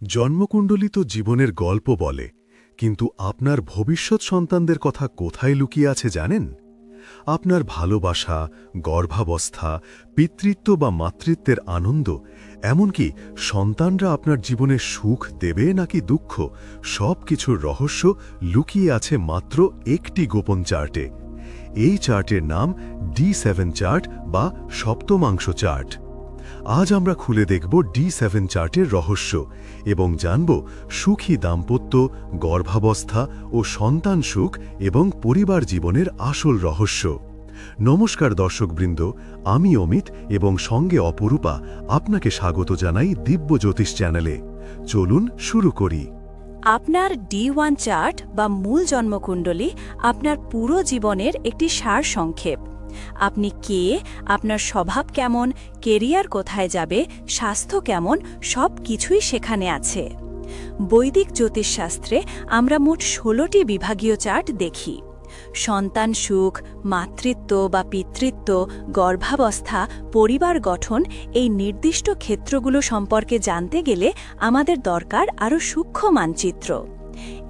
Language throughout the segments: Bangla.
জন্মকুণ্ডলী তো জীবনের গল্প বলে, কিন্তু আপনার ভবিষ্যৎ সন্তানদের কথা কোথায় লুকিয়ে আছে জানেন? আপনার ভালোবাসা, গর্ভাবস্থা, পিতৃত্ব বা মাতৃত্বের আনন্দ, এমনকি সন্তানরা আপনার জীবনে সুখ দেবে নাকি দুঃখ সব কিছুর রহস্য লুকিয়ে আছে মাত্র একটি গোপন চার্টে। এই চার্টের নাম ডি সেভেন চার্ট বা সপ্তমাংশ চার্ট। আজ আমরা খুলে দেখব ডি সেভেন চার্টের রহস্য এবং জানব সুখী দাম্পত্য, গর্ভাবস্থা ও সন্তান সুখ এবং পরিবার জীবনের আসল রহস্য। নমস্কার দর্শকবৃন্দ, আমি অমিত এবং সঙ্গে অপরূপা আপনাকে স্বাগত জানাই দিব্য জ্যোতিষ চ্যানেলে। চলুন শুরু করি। আপনার ডি ওয়ান চার্ট বা মূল জন্মকুণ্ডলী আপনার পুরো জীবনের একটি সার সংক্ষেপ আপনি কে, আপনার স্বভাব কেমন, কেরিয়ার কোথায় যাবে, স্বাস্থ্য কেমন, সব কিছুই সেখানে আছে। বৈদিক জ্যোতিষশাস্ত্রে আমরা মোট ষোলোটি বিভাগীয় চার্ট দেখি। সন্তান সুখ, মাতৃত্ব বা পিতৃত্ব, গর্ভাবস্থা, পরিবার গঠন এই নির্দিষ্ট ক্ষেত্রগুলো সম্পর্কে জানতে গেলে আমাদের দরকার আরও সূক্ষ্ম মানচিত্র।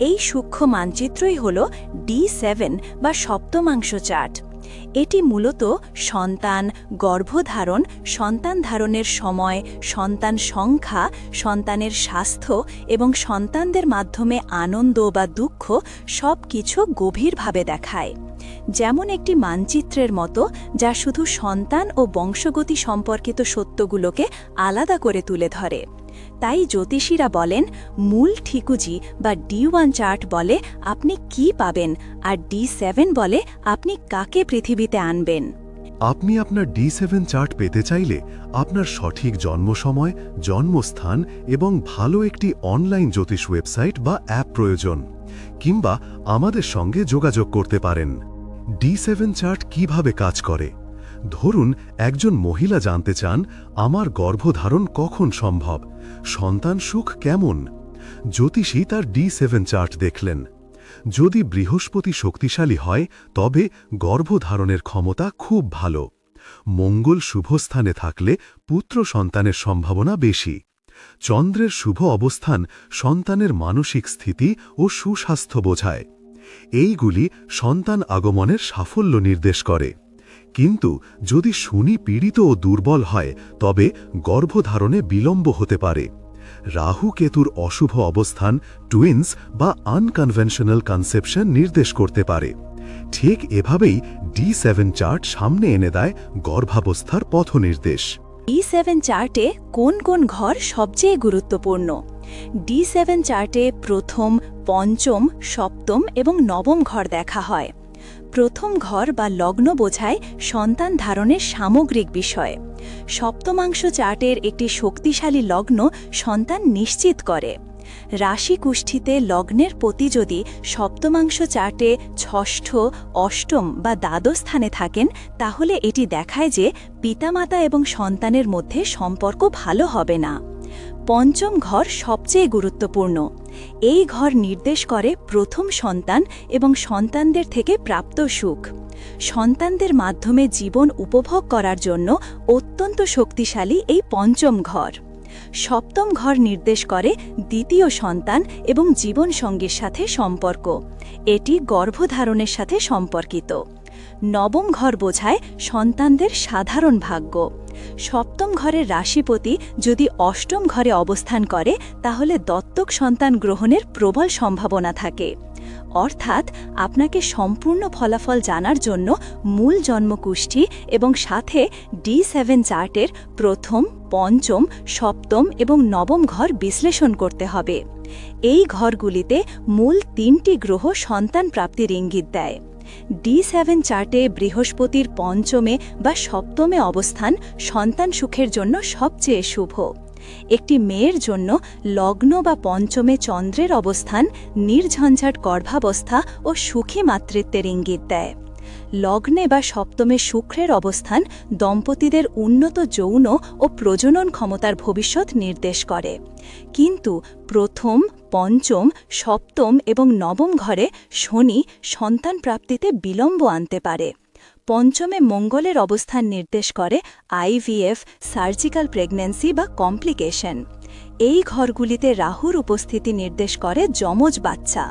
এই সূক্ষ্ম মানচিত্রই হল ডি সেভেন বা সপ্তমাংশ চার্ট। এটি মূলত সন্তান গর্ভধারণ, সন্তান ধারণের সময়, সন্তান সংখ্যা, সন্তানের স্বাস্থ্য এবং সন্তানদের মাধ্যমে আনন্দ বা দুঃখ সব কিছু গভীরভাবে দেখায়। যেমন একটি মানচিত্রের মতো যা শুধু সন্তান ও বংশগতি সম্পর্কিত সত্যগুলোকে আলাদা করে তুলে ধরে। তাই জ্যোতিষীরা বলেন, মূল ঠিকুজি বা ডি ওয়ান চার্ট বলে আপনি কি পাবেন আর ডি সেভেন বলে আপনি কাকে পৃথিবীতে আনবেন। আপনি আপনার ডি সেভেন চার্ট পেতে চাইলে আপনার সঠিক জন্ম সময় জন্মস্থান এবং ভালো একটি অনলাইন জ্যোতিষ ওয়েবসাইট বা অ্যাপ প্রয়োজন, কিংবা আমাদের সঙ্গে যোগাযোগ করতে পারেন। ডি সেভেন চার্ট কীভাবে কাজ করে? ধরুন, একজন মহিলা জানতে চান, আমার গর্ভধারণ কখন সম্ভব? সন্তান সুখ কেমন? জ্যোতিষী তার ডি সেভেন চার্ট দেখলেন। যদি বৃহস্পতি শক্তিশালী হয়, তবে গর্ভধারণের ক্ষমতা খুব ভালো। মঙ্গল শুভস্থানে থাকলে পুত্র সন্তানের সম্ভাবনা বেশি। চন্দ্রের শুভ অবস্থান সন্তানের মানসিক স্থিতি ও সুস্বাস্থ্য বোঝায়। এইগুলি সন্তান আগমনের সাফল্য নির্দেশ করে। কিন্তু যদি শনি পীড়িত ও দুর্বল হয়, তবে গর্ভধারণে বিলম্ব হতে পারে। রাহু কেতুর অশুভ অবস্থান টুইন্স বা আনকনভেনশনাল কনসেপশন নির্দেশ করতে পারে। ঠিক এভাবেই ডি সেভেন চার্ট সামনে এনে দেয় গর্ভাবস্থার পথনির্দেশ। ডি সেভেন চার্টে কোন কোন ঘর সবচেয়ে গুরুত্বপূর্ণ? ডি সেভেন চার্টে প্রথম, পঞ্চম, সপ্তম এবং নবম ঘর দেখা হয়। প্রথম ঘর বা লগ্ন বোঝায় সন্তান ধারণের সামগ্রিক বিষয়। সপ্তমাংশ চার্টের একটি শক্তিশালী লগ্ন সন্তান নিশ্চিত করে। রাশি কুষ্ঠিতে লগ্নের প্রতি যদি সপ্তমাংশ চার্টে ষষ্ঠ, অষ্টম বা দ্বাদশ স্থানে থাকেন, তাহলে এটি দেখায় যে পিতামাতা এবং সন্তানের মধ্যে সম্পর্ক ভালো হবে না। পঞ্চম ঘর সবচেয়ে গুরুত্বপূর্ণ। এই ঘর নির্দেশ করে প্রথম সন্তান এবং সন্তানদের থেকে প্রাপ্ত সুখ। সন্তানদের মাধ্যমে জীবন উপভোগ করার জন্য অত্যন্ত শক্তিশালী এই পঞ্চম ঘর। সপ্তম ঘর নির্দেশ করে দ্বিতীয় সন্তান এবং জীবনসঙ্গীর সাথে সম্পর্ক। এটি গর্ভধারণের সাথে সম্পর্কিত। নবম ঘর বোঝায় সন্তানদের সাধারণ ভাগ্য। সপ্তম ঘরের রাশিপতি যদি অষ্টম ঘরে অবস্থান করে, তাহলে দত্তক সন্তান গ্রহণের প্রবল সম্ভাবনা থাকে। অর্থাৎ আপনাকে সম্পূর্ণ ফলাফল জানার জন্য মূল জন্মকুষ্ঠী এবং সাথে ডি সেভেন চার্টের প্রথম, পঞ্চম, সপ্তম এবং নবম ঘর বিশ্লেষণ করতে হবে। এই ঘরগুলিতে মূল তিনটি গ্রহ সন্তান প্রাপ্তির ইঙ্গিত দেয়। ডি সেভেন চার্টে বৃহস্পতির পঞ্চমে বা সপ্তমে অবস্থান সন্তান সুখের জন্য সবচেয়ে শুভ। একটি মেয়ের জন্য লগ্ন বা পঞ্চমে চন্দ্রের অবস্থান নির্ঝঞ্ঝাট গর্ভাবস্থা ও সুখী মাতৃত্বের ইঙ্গিত দেয়। লগ্নে বা সপ্তমে শুক্রের অবস্থান দম্পতিদের উন্নত যৌন ও প্রজনন ক্ষমতার ভবিষ্যৎ নির্দেশ করে। কিন্তু প্রথম, পঞ্চম, সপ্তম এবং নবম ঘরে শনি সন্তান প্রাপ্তিতে বিলম্ব আনতে পারে। পঞ্চমে মঙ্গলের অবস্থান নির্দেশ করে আইভিএফ, সার্জিক্যাল প্রেগন্যান্সি বা কমপ্লিকেশন। এই ঘরগুলিতে রাহুর উপস্থিতি নির্দেশ করে যমজ বাচ্চা।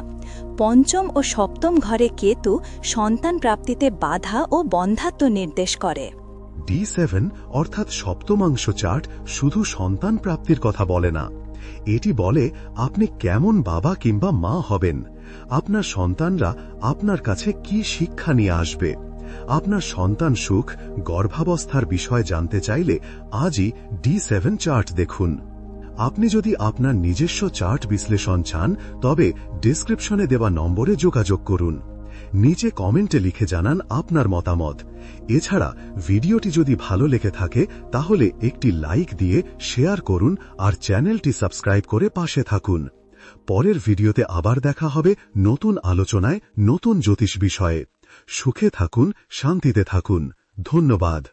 পঞ্চম ও সপ্তম ঘরে কেতু সন্তান প্রাপ্তিতে বাধা ও বন্ধাত্ব নির্দেশ করে। ডি সেভেন অর্থাৎ সপ্তমাংশ চার্ট শুধু সন্তান প্রাপ্তির কথা বলে না। এটি বলে আপনি কেমন বাবা কিংবা মা হবেন। আপনার সন্তানরা আপনার কাছে কি শিক্ষা নিয়ে আসবে? আপনার সন্তান সুখ গর্ভাবস্থার বিষয় জানতে চাইলে আজই ডি সেভেন চার্ট দেখুন। আপনি যদি আপনার নিজস্ব চার্ট বিশ্লেষণ চান, তবে ডিসক্রিপশনে দেওয়া নম্বরে যোগাযোগ করুন। নিচে কমেন্টে লিখে জানান আপনার মতামত। এছাড়া ভিডিওটি যদি ভালো লেগে থাকে, তাহলে একটি লাইক দিয়ে শেয়ার করুন আর চ্যানেলটি সাবস্ক্রাইব করে পাশে থাকুন। পরের ভিডিওতে আবার দেখা হবে নতুন আলোচনায়, নতুন জ্যোতিষ বিষয়ে। সুখে থাকুন শান্তিতে থাকুন। ধন্যবাদ।